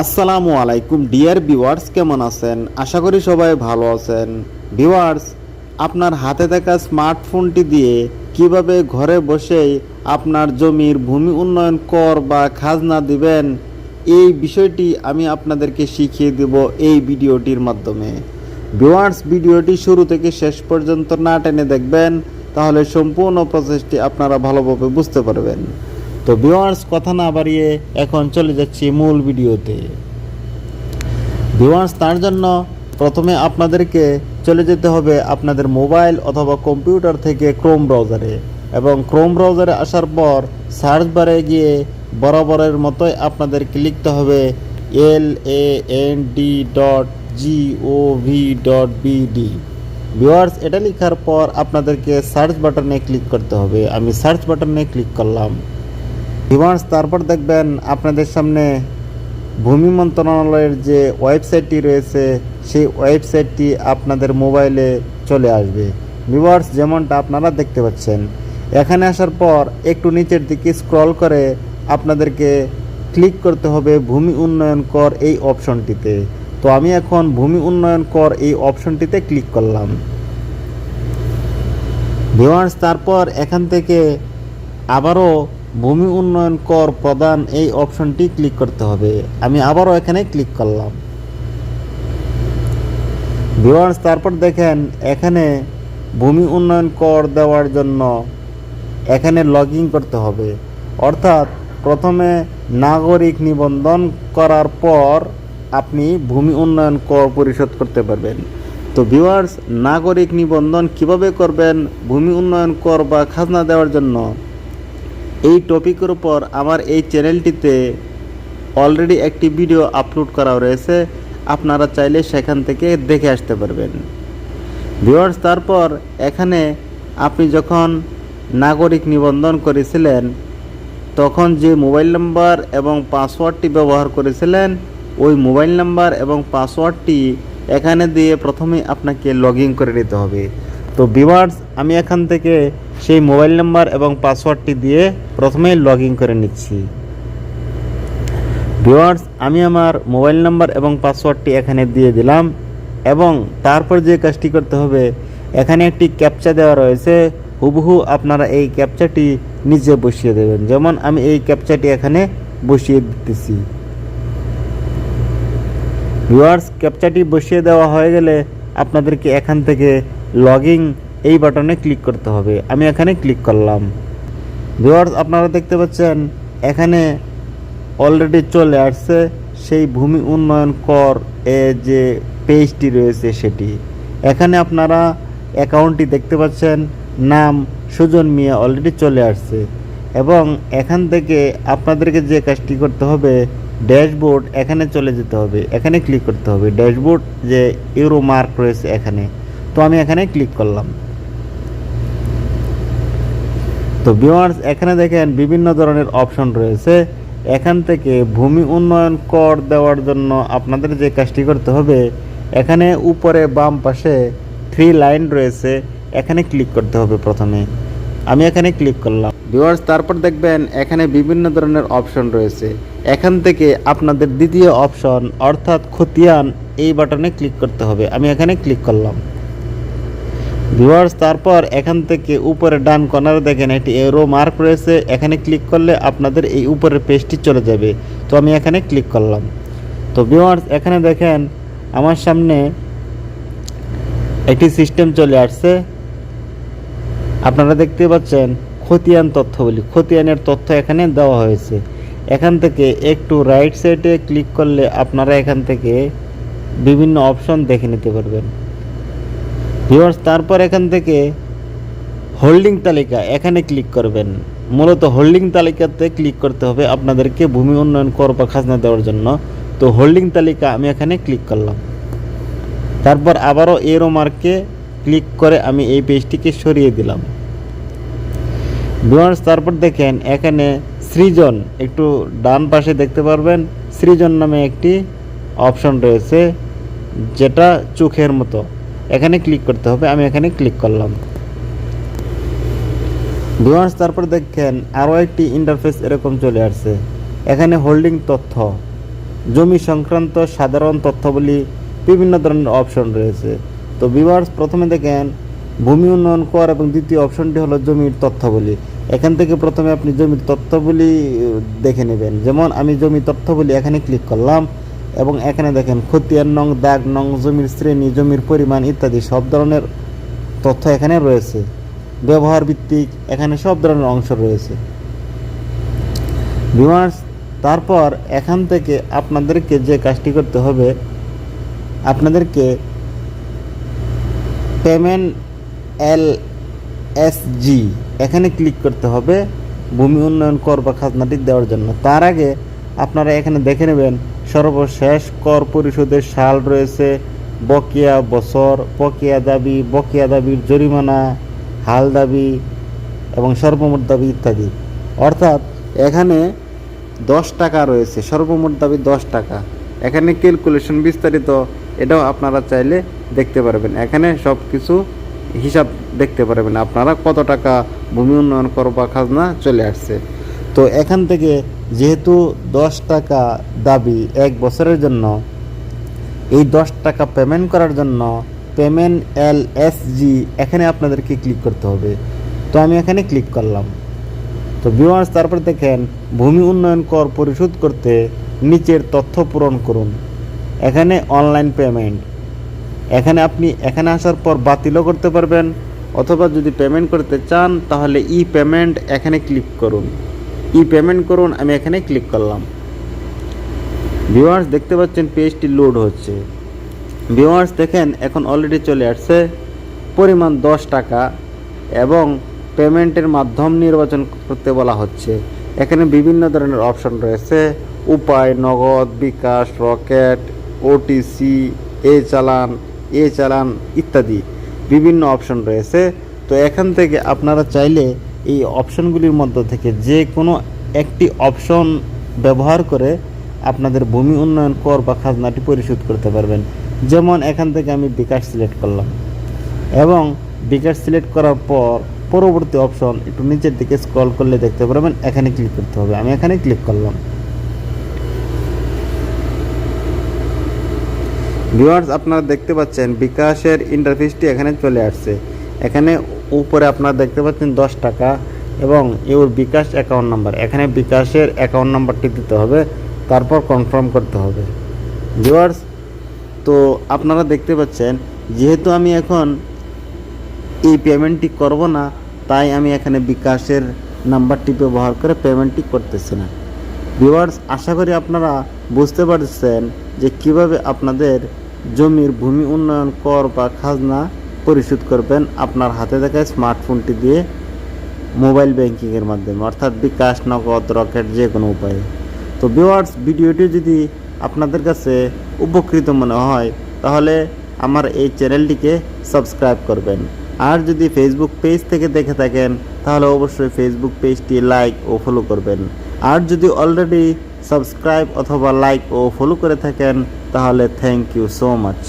আসসালামু আলাইকুম, dear viewers, কেমন আছেন? আশা করি সবাই ভালো আছেন। ভিউয়ার্স, আপনার হাতে থাকা স্মার্টফোনটি দিয়ে কীভাবে ঘরে বসেই আপনার জমির ভূমি উন্নয়ন কর বা খাজনা দিবেন, এই বিষয়টি আমি আপনাদেরকে শিখিয়ে দেব এই ভিডিওটির মাধ্যমে। ভিউয়ার্স, ভিডিওটি শুরু থেকে শেষ পর্যন্ত না টেনে দেখবেন, তাহলে সম্পূর্ণ প্রসেসটি আপনারা ভালোভাবে বুঝতে পারবেন। তো ভিউয়ার্স কথা না বাড়িয়ে এখন চলে যাচ্ছি মূল ভিডিওতে। ভিউয়ার্স তার জন্য প্রথমে আপনাদেরকে চলে যেতে হবে আপনাদের মোবাইল অথবা কম্পিউটার থেকে ক্রোম ব্রাউজারে এবং ক্রোম ব্রাউজারে আসার পর সার্চ বারে গিয়ে বরাবরের মতোই আপনাদেরকে লিখতে হবে L A N D dot G O V dot BD viewers এটা লেখার পর আপনাদেরকে সার্চ বাটনে ক্লিক করতে হবে। আমি সার্চ বাটনে ক্লিক করলাম। ভিভার্স তারপর দেখবেন আপনাদের সামনে ভূমি মন্ত্রণালয়ের যে ওয়েবসাইটটি রয়েছে, সেই ওয়েবসাইটটি আপনাদের মোবাইলে চলে আসবে। ভিভার্স যেমনটা আপনারা দেখতে পাচ্ছেন, এখানে আসার পর একটু নিচের দিকে স্ক্রল করে আপনাদেরকে ক্লিক করতে হবে ভূমি উন্নয়ন কর এই অপশনটিতে তো আমি এখন ভূমি উন্নয়ন কর এই অপশনটিতে ক্লিক করলাম। ভিওয়ার্স তারপর এখান থেকে আবারও ভূমি উন্নয়ন কর প্রদান এই অপশনটি ক্লিক করতে হবে। আমি আবারও এখানে ক্লিক করলাম। ভিওয়ার্স তারপর দেখেন, এখানে ভূমি উন্নয়ন কর দেওয়ার জন্য এখানে লগ করতে হবে। অর্থাৎ প্রথমে নাগরিক নিবন্ধন করার পর আপনি ভূমি উন্নয়ন কর পরিশোধ করতে পারবেন। তো ভিওয়ার্স নাগরিক নিবন্ধন কীভাবে করবেন? ভূমি উন্নয়ন কর বা খাজনা দেওয়ার জন্য এই টপিকের উপর আমার এই চ্যানেলটিতে অলরেডি একটি ভিডিও আপলোড করা রয়েছে। আপনারা চাইলে সেখান থেকে দেখে আসতে পারবেন। ভিউয়ার্স তারপর এখানে আপনি যখন নাগরিক নিবন্ধন করেছিলেন, তখন যে মোবাইল নাম্বার এবং পাসওয়ার্ডটি ব্যবহার করেছিলেন, ওই মোবাইল নাম্বার এবং পাসওয়ার্ডটি এখানে দিয়ে প্রথমে আপনাকে লগ করে নিতে হবে। তো ভিউয়ার্স আমি এখান থেকে সেই মোবাইল নাম্বার এবং পাসওয়ার্ডটি দিয়ে প্রথমে লগ করে নিচ্ছি। ভিউয়ার্স আমি আমার মোবাইল নাম্বার এবং পাসওয়ার্ডটি এখানে দিয়ে দিলাম এবং তারপর যে কাজটি করতে হবে, এখানে একটি ক্যাপচা দেওয়া রয়েছে। হুবহু আপনারা এই ক্যাপচাটি নিজে বসিয়ে দেবেন। যেমন আমি এই ক্যাপচাটি এখানে বসিয়ে দিতেছি। ভিওয়ার্স ক্যাপচাটি বসিয়ে দেওয়া হয়ে গেলে আপনাদেরকে এখান থেকে লগিং এই বাটনে ক্লিক করতে হবে। আমি এখানে ক্লিক করলাম। ভিউয়ার্স আপনারা দেখতে পাচ্ছেন, এখানে অলরেডি চলে আসছে সেই ভূমি উন্নয়ন কর এ যে পেজটি রয়েছে সেটি। এখানে আপনারা অ্যাকাউন্টটি দেখতে পাচ্ছেন, নাম সুজন মিয়া অলরেডি চলে আসছে। এবং এখান থেকে আপনাদেরকে যে কাজটি করতে হবে ড্যাশবোর্ড এখানে চলে যেতে হবে। এখানে ক্লিক করতে হবে। ড্যাশবোর্ড যে ইউরো মার্ক রয়েছে এখানে। আমি এখানে ক্লিক করলাম। তো ভিউয়ার্স এখানে দেখেন বিভিন্ন ধরনের অপশন রয়েছে। এখান থেকে ভূমি উন্নয়ন কর দেওয়ার জন্য আপনাদের যে কাজটি করতে হবে, এখানে উপরে বাম পাশে থ্রি লাইন রয়েছে, এখানে ক্লিক করতে হবে প্রথমে। আমি এখানে ক্লিক করলাম। ভিওয়ার্স তারপর দেখবেন এখানে বিভিন্ন ধরনের অপশন রয়েছে। এখান থেকে আপনাদের দ্বিতীয় অপশন অর্থাৎ খতিয়ান, এই বাটনে ক্লিক করতে হবে। আমি এখানে ক্লিক করলাম। ভিউয়ার্স, তারপর এখান থেকে উপরে ডান কর্নারে দেখেন একটি এরো মার্ক রয়েছে। এখানে ক্লিক করলে আপনাদের এই উপরের পেজটি চলে যাবে। তো আমি এখানে ক্লিক করলাম। তো ভিউয়ার্স, এখানে দেখেন আমার সামনে একটি সিস্টেম চলে আসছে। আপনারা দেখতে পাচ্ছেন খতিয়ান তথ্য বলি খতিয়ানের তথ্য এখানে দেওয়া হয়েছে। এখান থেকে একটু রাইট সাইডে ক্লিক করলে আপনারা এখান থেকে বিভিন্ন অপশন দেখে নিতে পারবেন। ভিউয়ার্স তারপর এখান থেকে হোল্ডিং তালিকা, এখানে ক্লিক করবেন। মূলত হোল্ডিং তালিকাতে ক্লিক করতে হবে আপনাদেরকে ভূমি উন্নয়ন কর বা খাজনা দেওয়ার জন্য। তো হোল্ডিং তালিকা আমি এখানে ক্লিক করলাম। তারপর আবারও এরো মার্কে ক্লিক করে আমি এই পেজটিকে সরিয়ে দিলাম। ভিউয়ার্স তারপর দেখেন এখানে সৃজন, একটু ডান পাশে দেখতে পারবেন, সৃজন নামে একটি অপশন রয়েছে, যেটা চোখের মতো। এখানে ক্লিক করতে হবে আমি এখানে ক্লিক করলাম। ভিউয়ার্স তারপর দেখেন আরও একটি ইন্টারফেস এরকম চলে আসছে। এখানে হোল্ডিং তথ্য জমি সংক্রান্ত সাধারণ তথ্যাবলী বিভিন্ন ধরনের অপশন রয়েছে। তো ভিউয়ার্স প্রথমে দেখেন ভূমি উন্নয়ন কর এবং দ্বিতীয় অপশনটি হলো জমির তথ্যাবলী। এখান থেকে প্রথমে আপনি জমির তথ্যাবলী আহ, দেখে নেবেন। যেমন আমি জমি তথ্যাবলী এখানে ক্লিক করলাম এবং এখানে দেখেন খতিয়ান নং, দাগ নং, জমির শ্রেণি, জমির পরিমাণ ইত্যাদি সব ধরনের তথ্য এখানে রয়েছে। ব্যবহার ভিত্তিক এখানে সব ধরনের অংশ রয়েছে। ভিউয়ার্স তারপর এখান থেকে আপনাদেরকে যে কাজটি করতে হবে, আপনাদেরকে পেমেন্ট এল এস জি এখানে ক্লিক করতে হবে। ভূমি উন্নয়ন কর বা খাজনাটি দেওয়ার জন্য। তার আগে আপনারা এখানে দেখে নেবেন সর্বশেষ কর পরিশোধের সাল রয়েছে বকেয়া বছর, বকেয়া দাবি, বকেয়া দাবির জরিমানা, হাল দাবি এবং সর্বমোট দাবি ইত্যাদি। অর্থাৎ এখানে দশ টাকা রয়েছে, সর্বমোট দাবি দশ টাকা। এখানে ক্যালকুলেশন বিস্তারিত, এটাও আপনারা চাইলে দেখতে পারবেন। এখানে সব কিছু হিসাব দেখতে পারবেন, আপনারা কত টাকা ভূমি উন্নয়ন কর বা খাজনা চলে আসছে। তো এখান থেকে যেহেতু দশ টাকা দাবি এক বছরের জন্য, এই দশ টাকা পেমেন্ট করার জন্য পেমেন্ট এল এস জি এখানে আপনাদেরকে ক্লিক করতে হবে। তো আমি এখানে ক্লিক করলাম। তো ভিউয়ার্স তারপর দেখেন ভূমি উন্নয়ন কর পরিশোধ করতে নিচের তথ্য পূরণ করুন। এখানে অনলাইন পেমেন্ট এখানে আপনি এখানে আসার পর বাতিলও করতে পারবেন। অথবা যদি পেমেন্ট করতে চান, তাহলে ই পেমেন্ট এখানে ক্লিক করুন। ই পেমেন্ট করুন, আমি এখানে ক্লিক করলাম। ভিউয়ার্স দেখতে পাচ্ছেন পেজটি লোড হচ্ছে। ভিউয়ার্স দেখেন, এখন অলরেডি চলে আসছে। পরিমাণ দশ টাকা এবং পেমেন্টের মাধ্যম নির্বাচন করতে বলা হচ্ছে। এখানে বিভিন্ন ধরনের অপশন রয়েছে। উপায়, নগদ, বিকাশ, রকেট ওটিসি এ চালান এ চালান ইত্যাদি। বিভিন্ন অপশন রয়েছে। তো এখান থেকে আপনারা চাইলে এই অপশনগুলির মধ্য থেকে যে কোনো একটি অপশন ব্যবহার করে আপনাদের ভূমি উন্নয়ন কর বা খাজনাটি পরিশোধ করতে পারবেন। যেমন এখান থেকে আমি বিকাশ সিলেক্ট করলাম। এবং বিকাশ সিলেক্ট করার পর পরবর্তী অপশন একটু নিচের দিকে স্ক্রল করলে দেখতে পারবেন, এখানে ক্লিক করতে হবে। আমি এখানে ক্লিক করলাম। ভিউয়ার্স, আপনারা দেখতে পাচ্ছেন বিকাশের ইন্টারফেসটি এখানে চলে আসছে। এখানে উপরে আপনারা দেখতে পাচ্ছেন দশ টাকা এবং এর বিকাশ অ্যাকাউন্ট নাম্বার এখানে বিকাশের অ্যাকাউন্ট নাম্বারটি দিতে হবে, তারপর কনফার্ম করতে হবে। ভিউয়ার্স তো আপনারা দেখতে পাচ্ছেন, যেহেতু আমি এখন এই পেমেন্টটি করব না, তাই আমি এখানে বিকাশের নাম্বারটি ব্যবহার করে পেমেন্টটি করতেছি না। ভিউয়ার্স আশা করি আপনারা বুঝতে পারছেন যে কীভাবে আপনাদের জমির ভূমি উন্নয়ন কর বা খাজনা পরিশোধ করবেন আপনার হাতে থাকা স্মার্টফোনটি দিয়ে মোবাইল ব্যাংকিংয়ের মাধ্যমে, অর্থাৎ বিকাশ, নগদ, রকেট, যে কোনো উপায়ে। তো ভিউয়ার্স ভিডিওটি যদি আপনাদের কাছে উপকৃত মনে হয়, তাহলে আমার এই চ্যানেলটিকে সাবস্ক্রাইব করবেন। আর যদি ফেসবুক পেজ থেকে দেখে থাকেন, তাহলে অবশ্যই ফেসবুক পেজটি লাইক ও ফলো করবেন। আর যদি অলরেডি সাবস্ক্রাইব অথবা লাইক ও ফলো করে থাকেন, তাহলে থ্যাংক ইউ সো মাচ